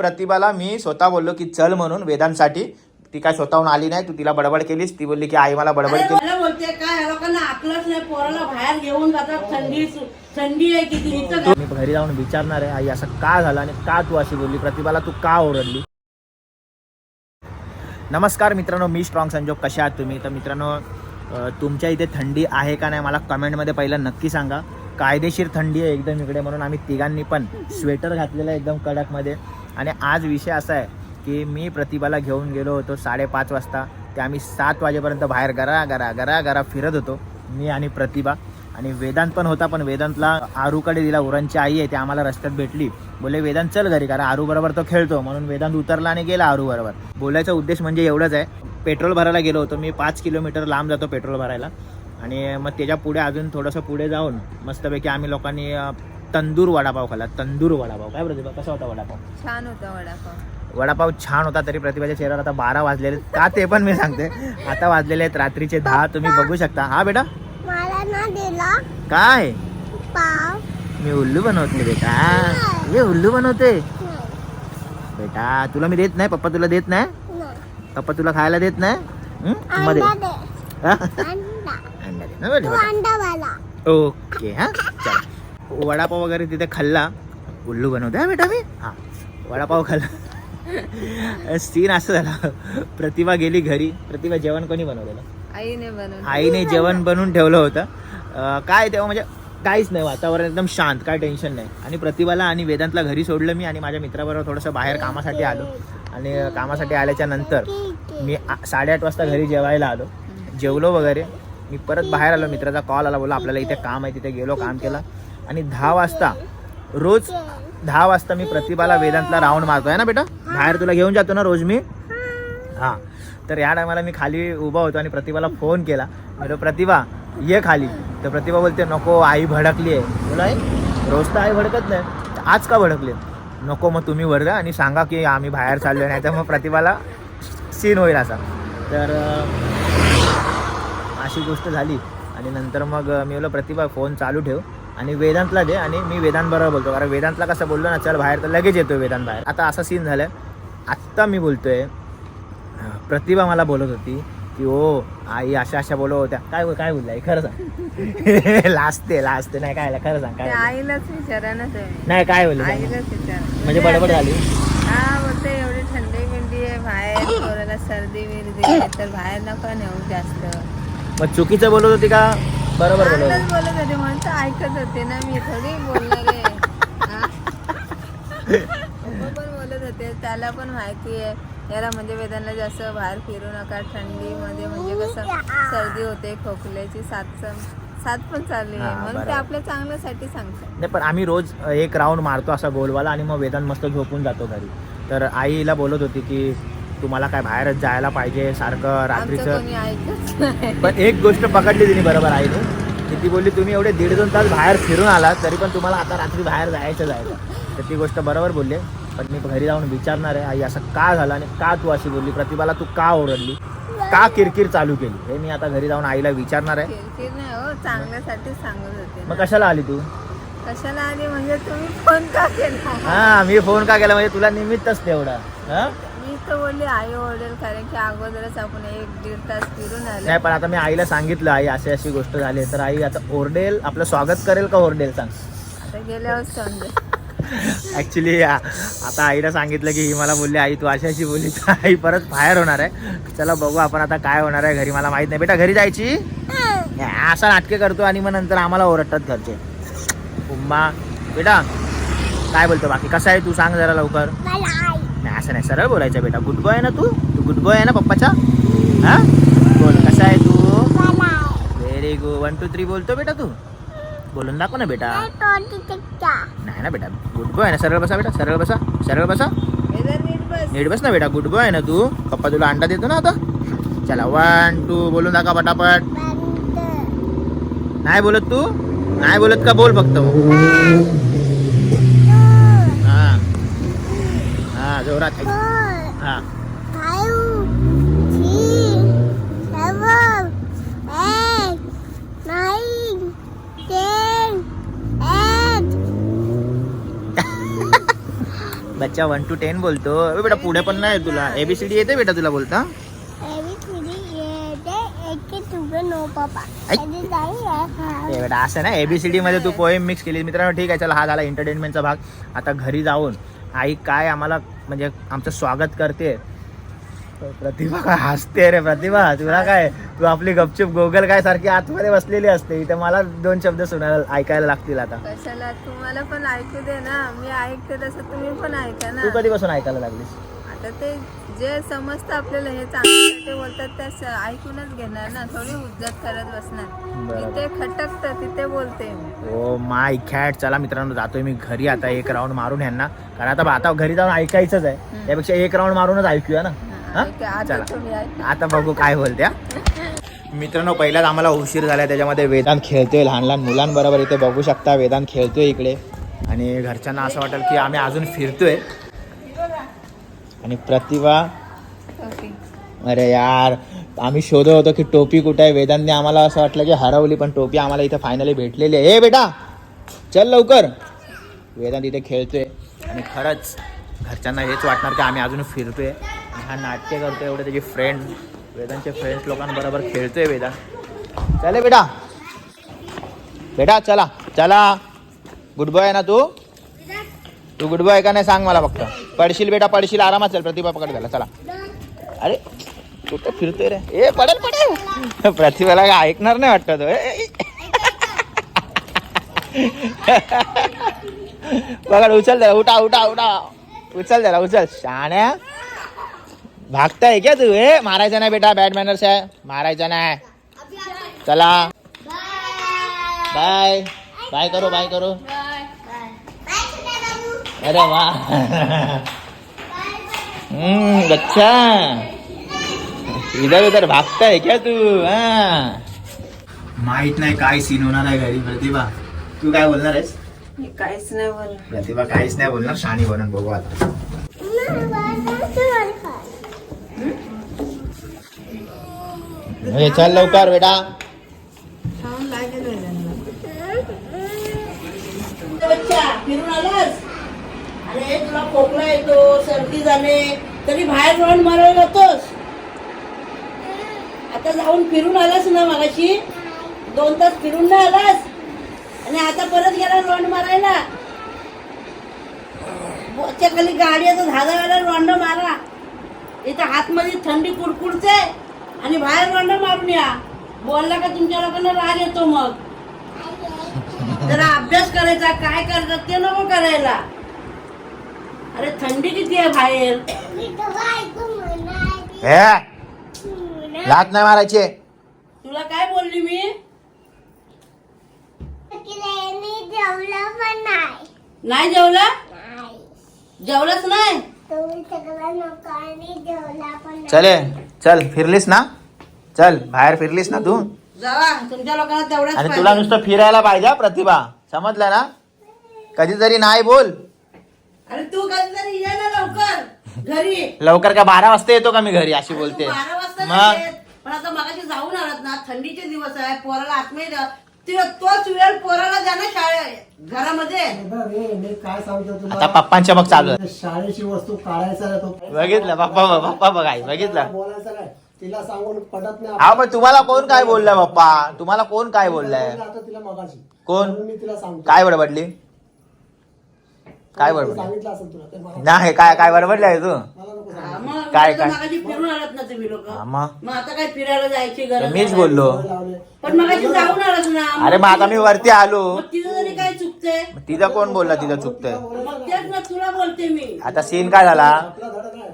प्रतिभाला मी स्वतः बोललो की चल म्हणून वेदांसाठी. ती काय स्वतःहून आली नाही तू तिला बडबड केलीस. ती बोलली की आई मला बडबड केली. मला बोलते काय या लोकांना आकलंच नाही पोराला बाहेर घेऊन जातात थंडी थंडी आहे किती इथं मी घरी जाऊन विचारणार आहे आई असं का झालं आणि का तू अशी बोलली? प्रतिभाला तू का ओरडली? नमस्कार मित्रांनो मी स्ट्रॉंग संजोग. कशा आहात तुम्ही? तर मित्रांनो तुमच्या इथे थंडी आहे का नाही मला कमेंटमध्ये पहिलं नक्की सांगा. कायदेशीर थंडी आहे एकदम इकडे म्हणून आम्ही तिघांनी पण स्वेटर घातलेलं आहे एकदम कडकमध्ये. आणि आज विषय असा आहे की मी प्रतिभाला घेऊन गेलो होतो साडेपाच वाजता. ते आम्ही सात वाजेपर्यंत बाहेर गरा गरा गरा गरा फिरत होतो मी आणि प्रतिभा. आणि वेदांत पण होता पण वेदांतला आरूकडे दिला उरणची आई आहे ते आम्हाला रस्त्यात भेटली. बोले वेदांत चल घरी कारण आरू बरोबर तो खेळतो. म्हणून वेदांत उतरला आणि गेला आरू बरोबर. बोलायचा उद्देश म्हणजे एवढंच आहे. पेट्रोल भरायला गेलो होतो. मी पाच किलोमीटर लांब जातो पेट्रोल भरायला. आणि मग त्याच्या पुढे अजून थोडंसं पुढे जाऊन मस्तपैकी आम्ही लोकांनी तंदूर वडापाव खाल्ला. तंदूर वडापाव. काय प्रतिभा? कसा होता वडापाव? छान होता वडापाव. वडापाव छान होता तरी प्रतिभाच्या चेहऱ्यावर आता बारा वाजलेले का ते पण मी सांगते. आता वाजलेले आहेत रात्रीचे दहा. तुम्ही बघू शकता. हा बेटा. मला ना दिला काय? पाव. मी उल्लू बनवते बेटा. हे उल्लू बनवते बेटा तुला मी देत नाही? पप्पा तुला देत नाही? पप्पा तुला खायला देत नाही? हं? मध्ये अंडा दे? अंडा अंडा दे ना बेटा, तू बेटा अंडा वाला. ओके हा चला. वडापाव वगैरे तिथे खाल्ला. उल्लू बनवते हा बेटा मी? हा. वडापाव खाल्ला. सीन असं झाला. प्रतिभा गेली घरी. प्रतिभा जेवण कोणी बनवलेलं? आईने बनवलं. आईने जेवण बनवून ठेवलं होतं. काय तेव्हा म्हणजे काहीच नाही वातावरण एकदम शांत काय टेन्शन नाही. आणि प्रतिभाला आणि वेदांतला घरी सोडलं मी आणि माझ्या मित्राबरोबर थोडंसं बाहेर कामासाठी आलो. आणि कामासाठी आल्याच्यानंतर मी आ- साडेआठ वाजता घरी जेवायला आलो. जेवलो वगैरे. मी परत बाहेर आलो मित्राचा कॉल आला बोला आपल्याला इथे काम आहे तिथे गेलो काम केलं. आणि दहा वाजता रोज दहा वाजता मी प्रतिभाला वेदांतला राऊंड मारतोय ना बेटा? बाहेर तुला घेऊन जातो ना रोज मी? हां. तर या टायमाला मी खाली उभा होतो आणि प्रतिभाला फोन केला. म्हणजे प्रतिभा ये खाली. तर प्रतिभा बोलते नको आई भडकली आहे. बोला रोज तर आई भडकत नाही. आज का भडकले? नको मग तुम्ही वर्गा आणि सांगा की आम्ही बाहेर चाललो नाही तर मग प्रतिभाला सीन होईल असा. तर अशी गोष्ट झाली. आणि नंतर मग मी बोललो प्रतिभा फोन चालू ठेव आणि वेदांतला दे आणि मी वेदांत बरोबर बोलतो. कारण वेदांतला कसं बोललो ना चल बाहेर तर लगेच येतो वेदांत बाहेर. आता असा सीन झालाय. आत्ता मी बोलतोय प्रतिभा मला बोलत होती की ओ आई अशा अशा बोलत होत्या. काय काय बोलला आई? खरं सांग. लाजते लाजते नाही काय खरं सांग काय? आईलाच विचारा ना नाही काय बोलले? आईलाच विचारा म्हणजे बडबड झाली? हा बोलते एवढी थंडी बिंडी आहे बाहेर सर्दी बिर्दी तर बाहेर नका नेऊ जास्त. मग चुकीचं बोलत होती का? बरोबर बोलत होती. बोलत होते म्हणून तर ऐकत होते ना मी थोडी बोलणार आहे हा? पप्पा पण बोलत होते त्याला पण माहिती आहे. याला म्हणजे वेदांना जास्त बाहेर फिरू नका थंडीमध्ये म्हणजे कसं सर्दी होते खोकल्याची साथ साथ पण चालली आहे म्हणून ते बरोबर. आपल्या चांगल्यासाठी सांगतात. नाही पण आम्ही रोज एक राऊंड मारतो असा गोलवाला आणि मग वेदांत मस्त झोपून जातो घरी. तर आईला बोलत होती की तुम्हाला काय बाहेरच जायला पाहिजे सारखं रात्रीचं? पण एक गोष्ट पकडली तिने बरोबर आईने की ती बोलली तुम्ही एवढे दीड दोन तास बाहेर फिरून आलात तरी पण तुम्हाला आता रात्री बाहेर जायचं जायचं. तर ती गोष्ट बरोबर बोलली. पण मी घरी जाऊन विचारणार आहे आई असं का झालं आणि का तू अशी बोलली? प्रतिभाला तू का ओरडली? का किरकिर चालू केली? हे मी आता घरी जाऊन आईला विचारणार आहे. हो चांगल्यासाठी सांगत होते. मग. कशाला आली तू? कशाला आली म्हणजे तुम्ही फोन का केला? हा मी फोन का केला? म्हणजे तुला निमित्तच तेवढा. हा? मी तर बोलली आई ओरडेल कारण की अगोदरच आपण एक दीड तास फिरून आलो. नाही पण आता मी आईला सांगितलं आई अशी अशी गोष्ट झाली आहे. तर आई आता ओरडेल आपलं स्वागत करेल का ओरडेल सांग. आता गेल्यावर समजेल. ऍक्च्युली आता आईला सांगितलं की ही मला बोलली आई तू अशी अशी बोलली तर आई परत बाहेर होणार आहे. चला बघू आपण आता काय होणार आहे घरी मला माहीत नाही. बेटा घरी जायची? नाही, असा नाटके करतो आणि मग नंतर आम्हाला ओरडतात घरचे. उम्मा बेटा काय बोलतो बाकी? कसं आहे तू? सांग जरा लवकर. मला नाही असं नाही. सरळ बोलायचं बेटा. गुड बॉय आहे ना तू? तू गुड बॉय आहे ना पप्पाचा? हा? बोल कसा आहे तू? Very good one two three बोलतो बेटा तू. बोलून दाखव ना बेटा. नाही ना बेटा. गुड बॉय आहे ना. सरळ बसा बेटा. सरळ बसा. सरळ बसा. नीट बस ना बेटा. गुड बॉय आहे ना तू. पप्पा तुला अंडा देतो ना आता. चला वन टू बोलून दाखवा पटापट. नाही बोलत तू? नाही बोलत का? बोल फक्त हा हा. फोर हा. बच्चा वन टू टेन बोलतो. बेटा पुढे पण नाही तुला. एबीसीडी येते बेटा तुला बोलता? बेटा असं ना एबीसीडी मध्ये तू पोएम मिक्स केली मित्रांनो ठीक आहे. चला हा झाला एंटरटेनमेंटचा भाग. आता घरी जाऊन आई काय आम्हाला म्हणजे आमचं स्वागत करते. प्रतिभा काय हसते रे प्रतिभा तुला काय तू आपली गपचूप गोगल काय सारखी आतमध्ये बसलेली असते. इथे मला दोन शब्द सुनायला ऐकायला लागतील आता. कशाला? तुम्हाला पण ऐकू दे ना. मी ऐकते तसं तुम्ही पण ऐका ना. तू कधीपासून ऐकायला लागलीस? आता ते जे समजतं आपल्याला हे चांगलं बोलतात ते स- ऐकूनच घेणार ना. थोडी उज्जत करत बसणार. तिथे खटकतं तिथे बोलते ओ माय खॅट चला मित्रांनो जातोय मी घरी. आता एक राऊंड मारून यांना कारण आता आता घरी जाऊन ऐकायचंच आहे. त्यापेक्षा एक राऊंड मारूनच ऐकूया ना. हा? चला. आता बघू काय बोलत्या मित्रांनो पहिलाच आम्हाला उशीर झाला त्याच्यामध्ये वेदांत खेळतोय लहान लहान मुलांबरोबर इथे बघू शकता. वेदांत खेळतोय इकडे. आणि घरच्यांना असं वाटेल की आम्ही अजून फिरतोय. आणि प्रतिभा. अरे यार आम्ही शोधत होतो की टोपी कुठे आहे? वेदांतने आम्हाला असं वाटलं की हरवली पण टोपी आम्हाला इथे फायनली भेटलेली आहे. ए बेटा चल लवकर. वेदांत इथे खेळतोय. आणि खरंच घरच्यांना हेच वाटणार की आम्ही अजून फिरतोय. आणि हा नाट्य करतोय एवढे त्याचे फ्रेंड वेदांचे फ्रेंड्स लोकांबरोबर खेळतोय वेदांत. चले बेटा. बेटा चला. चला. गुड बॉय ना तू? तू गुड बॉय का नाही सांग मला फक्त. पडशील बेटा पडशील. आरामात चल प्रतिभा पकड झाला चला. अरे कुठं फिरतोय रे. ए पडेल पडेल. प्रतिभाला काय ऐकणार नाही वाटत तो. बघा पकड उचल द्या उठा उठा उठा. उचल द्याला उचल. शाण्या. भागताय क्या तू? ए मारायचं नाही बेटा. बॅड मॅनर्स आहे. मारायचं नाही. चला. बाय बाय करो बाय करो. अरे वा. हम्म अच्छा इधर उधर भागताय क्या तू? हा. माहीत नाही काय सीन होणार आहे घरी प्रतिभा. तू काय बोलणार आहेस? काहीच नाही बोल प्रतिभा काहीच नाही बोलणार शाणी बनून बघू आता. ए, चल लवकर बेटा. फिरून आलास? अरे तुला खोकला येतो सर्दी झाले तरी बाहेर राऊंड मारायला जातोस आता जाऊन फिरून आलास ना मागाशी? दोन तास फिरून नाही आलास? आणि आता परत गेला राऊंड मारायला? खाली गाडी तर दहा वेळा राऊंड मारा. इथं हातमध्ये थंडी कुडकुडते आणि बाहेर राऊंड मारून या. बोलला का तुमच्या लोकांना राग येतो मग? जरा अभ्यास करायचा काय करतात ते नको करायला. अरे थंडी किती आहे बाहेर? हे? लात नाही मारायचे? तुला काय बोलली मी? जेवलं पण नाही. नाही जेवला? नाही. जेवलाच नाही? चले चल फिरलीस ना? चल बाहेर फिरलीस ना तू? जावा तुमच्या लोकांना तेवढाच आणि. तुला नुसतं फिरायला पाहिजे हा, प्रतिभा. समजलं ना? कधीतरी नाही बोल. अरे तू कधीतरी ये ना लवकर. घरी. लवकर का? बारा वाजता येतो का मी घरी? अशी बोलते तू बारा वाजता मग? येत. पण आता मगाशी जाऊन आलात ना. थंडीचे दिवस आहे पोराला. ते- तोच वेळ पोराला ना शाळेत घरामध्ये. बघ रे, मी काय सांगतो तुला? आता पप्पांच्या मग चालू आहे. शाळेची वस्तू काढायचा नाही तो. बघितलं पप्पा पप्पा बघ आई बघितलं. बोलायचं तिला सांगून पडत नाही हा पण तुम्हाला कोण काय बोललाय पप्पा? तुम्हाला कोण काय बोललाय? आता तिला मगाशी. कोण? म्हणून मी तिला सांगतो. काय बडबडली काय सांगितलं असेल तुला मला नाही काय काय बडबडली आहे तू? मला नको सांगू. मग काय- काय? मगाशी फिरून आलात ना तुम्ही लोक. हा, मग? मग आता काय फिरायला जायची गरज मीच नाही. बोललो. सवय लावली. पण मगाशी जाऊन आलास ना अरे मग आता मी वरती आलो. मग तिथं तरी काय चुकते तिचा कोण बोलला तिथं चुकतंय? मग तेच ना तुला बोलते मी. आता सीन काय झाला? आपला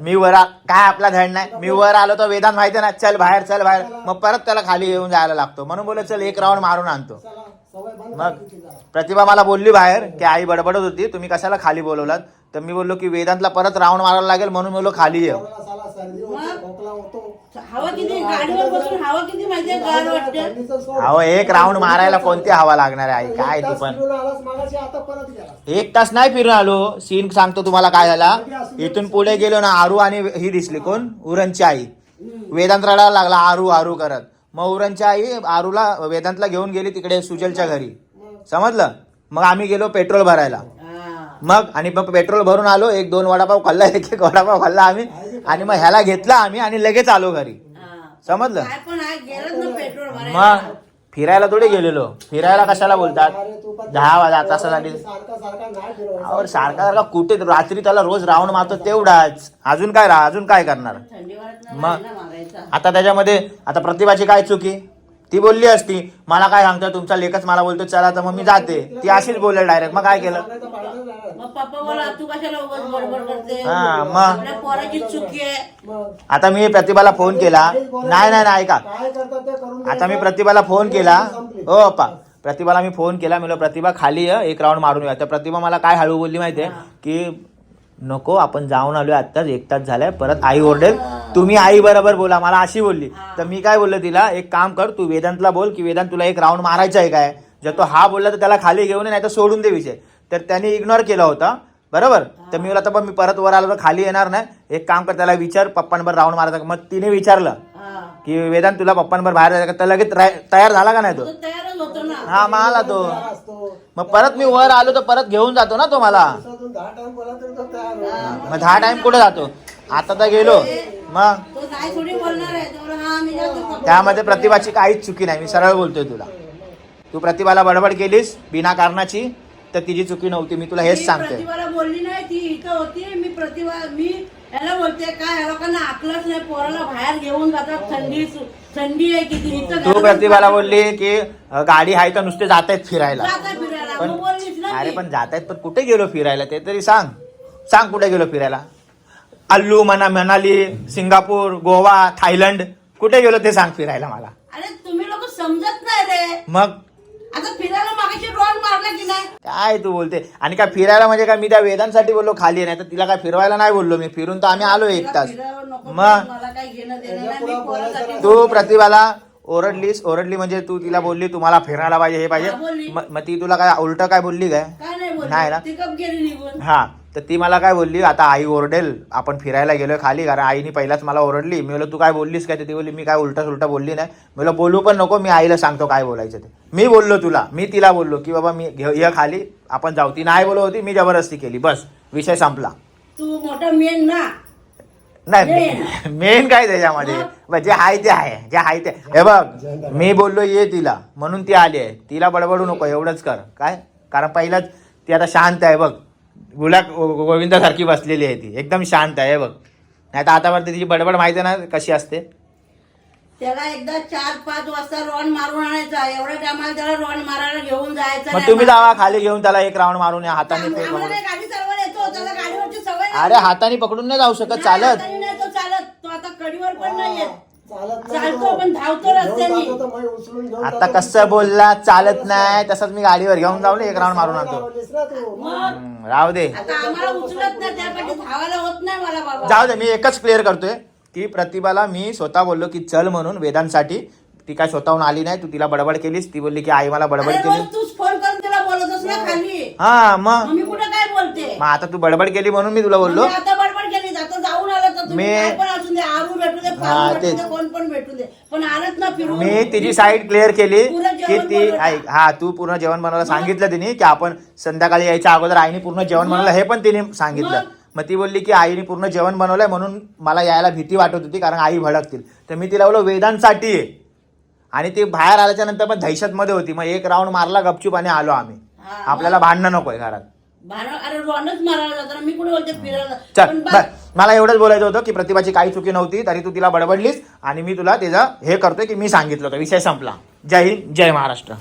मी वर आ- काय आपला धड नाही? मी वर आलो तर वेदांत माहिती ना चल बाहेर चल बाहेर. मग परत त्याला खाली येऊन जायला लागतो. म्हणून बोललो चल एक राऊंड मारून आणतो. मग. प्रतिभा मला बोलली बाहेर की आई बडबडत होती तुम्ही कशाला खाली बोलवलात? तर मी बोललो की वेदांतला परत राऊंड मारायला लागेल म्हणून बोललो खाली ये कोणाला साला सर्दी होते खोकला होतो. हवा किती गाडीवर बसून हवा किती माहितीये गार वाटते? थंडीचं सोड. अहो एक राऊंड मारायला कोणती हवा लागणार आहे आई? काय एक तू पण? फिरून आलास मगाशी आता परत गेला एक तास नाही फिरून आलो. सीन सांगतो तुम्हाला काय झाला. इथून पुढे गेलो ना आरू आणि ही दिसली. कोण? उरणची आई. वेदांत रडायला लागला आरू आरू करत. मग उरणची आई आरूला वेदांतला घेऊन गेली तिकडे सुजलच्या घरी. समजलं? मग आम्ही गेलो पेट्रोल भरायला. मग आणि मग पेट्रोल भरून आलो एक दोन वडापाव खाल्ला एक एक वडापाव खाल्ला आम्ही. आणि मग ह्याला घेतला आम्ही आणि लगेच आलो घरी. समजलं? मग फिरायला थोडे गेलेलो. फिरायला कशाला बोलतात? दहा वाजा तासासाठी. और सारखा सारखा कुठे? रात्री त्याला रोज राऊंड मारतो तेवढाच. अजून काय रा अजून काय करणार? मग. आता त्याच्यामध्ये आता प्रतिभाची काय चुकी ती बोलली असती मला काय सांगतो तुमचा लेखच मला बोलतो चला तर मग मी जाते. ती अशीच बोलेल डायरेक्ट मग काय केलं? सांगायचं पाहिजे ना. मग पप्पा बोला तू कशाला उगाच बडबड करते? हा, मग. आपल्या पोराची चुकी आहे. मग आता मी प्रतिभाला फोन केला. नाही नाही नाही ऐका. काय करतात ते करून आता मी द्यायचं. प्रतिभाला फोन केला. हो पप्पा प्रतिभाला मी फोन केला. मी म्हणलं, प्रतिभा खाली ये, एक राऊंड मारून येऊया तर प्रतिभा मला काय हळू बोलली माहितीये? की नको आपण जाऊन आलोय आत्ताच एक तास झालाय परत आई ओरडेल. तुम्ही आई बरोबर बोला मला अशी बोलली. तर मी काय बोललो तिला एक काम कर तू वेदांतला बोल की वेदांत तुला एक राऊंड मारायचा आहे काय? जर तो हा बोलला तर त्याला खाली घेऊन नाही तर सोडून दे विषय. तर त्याने इग्नोर केला होता बरोबर? तर मी बोला आता पण मी परत वर आलो तर खाली येणार नाही. एक काम कर त्याला विचार पप्पांवर राऊंड मारायचा. का?" मग तिने विचारलं. की वेदांत तुला पप्पांवर बाहेर जायचं का? तर लगेच तयार झाला का नाही तो? हा मग आला तो मग परत मी वर आलो तर परत घेऊन जातो ना तो मला दिवसातून दहा टाइम बोला तरी तो तयार होईल. मग दहा टाइम कुठे जातो? आता तर गेलो. मग? तो नाही थोडी बोलणार आहे तो बोला, हा मी जातो पप्पा. त्यामध्ये प्रतिभाची काहीच चुकी नाही. मी सरळ बोलतोय तुला. तू प्रतिभाला बडबड केलीस बिना कारणाची तर तिची चुकी नव्हती. मी तुला हेच मी प्रतिभाला बोलली नाही ती इथं होती. मी प्रतिभा मी याला बोलते काय या लोकांना आकलच नाही. पोराला बाहेर घेऊन जातात. थंडी सु- थंडी आहे किती. इथं तू प्रतिभाला बोलली की अ, गाडी आहे तर नुसते जात आहेत फिरायला फिरायला. पण मग बोललीच ना अरे. पण जात आहेत पण कुठे गेलो फिरायला ते तरी सांग. सांग कुठे गेलो फिरायला. अल्लू मना मनाली सिंगापूर गोवा थायलंड कुठे गेलो ते सांग फिरायला मला. अरे तुम्ही लोक समजत नाही रे. मग? आता फिरायला मागाशी रोड मारला की नाही? काय तू बोलते? आणि काय फिरायला म्हणजे काय मी त्या वेदांसाठी बोललो खाली नाही तर तिला काय फिरवायला नाही बोललो मी. फिरून तर आम्ही आलो एक तास फिरायला नको मग? मला काही घेणं देणं नाही त्याच्यापुढं मी पोरासाठी बोलायचं तू प्रतिभाला ओरडलीस ओरडली म्हणजे तू तिला बोलली तुम्हाला फिरायला पाहिजे हे हा, पाहिजे. म- मग ती तुला काय उलट काय बोलली काय? काय नाही नाही ना. बोलली ती कप गेली निघून? हा तर ती मला काय बोलली आता आई ओरडेल आपण फिरायला गेलोय खाली कारण आईने पहिलाच मला ओरडली. मी बोललो तू काय बोललीस काय? तर ती बोलली मी काय उलटा सुलटा बोलली नाही. मी बोललो बोलू पण नको मी आईला सांगतो काय बोलायचं ते. मी बोललो तुला मी तिला बोललो की बाबा मी घे ये खाली आपण जाऊ. ती नाही बोलत होती मी जबरदस्ती केली बस विषय संपला. तू मोठा मेन ना. नाही मेन काय त्याच्यामध्ये? जे आहे ते आहे जे आहे ते. हे बघ मी बोललो ये तिला. म्हणून ती आली आहे. तिला बडबडू नको एवढंच कर. काय? कारण पहिलाच ती आता शांत आहे बघ. गुला गोविंदासारखी बसलेली आहे ती. एकदम शांत आहे बघ. नाही तर आतापर्यंत तिची बडबड माहिती आहे ना कशी असते? त्याला एकदा चार पाच वाजता रॉन मारून आणायचा. एवढ्या टायमाला त्याला रॉन मारायला घेऊन जायचं मग. तुम्ही जावा खाली घेऊन त्याला एक राऊंड मारून या. हाताने ते आम्हाला पकडून काही गाडी चालवायला येतो त्याला गाडीवरची सवय नाही. अरे हाताने पकडून नाही जाऊ शकत चालत. हाताने नाही तो चालत. तो आता कडीवर पण नाही येत चालत नाही चालतो तो. पण धावतो घेऊन रस्त्याने. जातो तर मग उचलून घेऊन आता जातो. कसं बोलला चालत नाही तसंच मी गाडीवर घेऊन जाऊन एक राऊंड मारून आणतो. लावलीस ना तू. मग? हम्म, राहू दे. आता आम्हाला उचलत नाही त्यासाठी धावायला होत नाही मला बाबा. जाऊ दे मी एकच क्लिअर करतोय की प्रतिभाला मी स्वतः बोललो की चल म्हणून वेदांसाठी. ती काय स्वतःहून आली नाही तू तिला बडबड केलीस ती बोलली की आई मला बडबड अरे केली. रोज तूच फोन करून तिला बोलतोस ना खाली. हा मग? मग आता तू बडबड केली म्हणून मी तुला बोललो. मी आता बडबड केली आता जाऊन आलं तर तुम्ही मी- काय पण असू दे आरू भेटू दे हा, पारू भेटू तेच. दे कोण पण भेटू दे पण आलत ना फिरून. मी तिची साईड क्लिअर केली की जेवण ती बनवलं. ऐक हा तू पूर्ण जेवण बनवायला सांगितलं तिने की आपण संध्याकाळी यायच्या अगोदर आईने पूर्ण जेवण बनवलं हे पण तिने सांगितलं. मग? मग ती बोलली की आईने पूर्ण जेवण बनवलंय म्हणून मला यायला भीती वाटत होती कारण आई भडकतील. तर मी तिला बोललो वेदांसाठी आहे आणि ती बाहेर आल्याच्यानंतर पण दहशत मध्ये होती. मग एक राऊंड मारला गपचूप आणि आलो आम्ही. हा, आपल्याला भांडणं नकोय घरात. अरे रॉनच मारायला जातो ना मी कुठे बोलते फिरायला चल पण. मला एवढंच बोलायचं होतं की प्रतिभाची काही चुकी नव्हती तरी तू तिला बडबडलीस आणि मी तुला त्याचं हे करतोय की मी सांगितलं होतं. विषय संपला. जय हिंद जय महाराष्ट्र.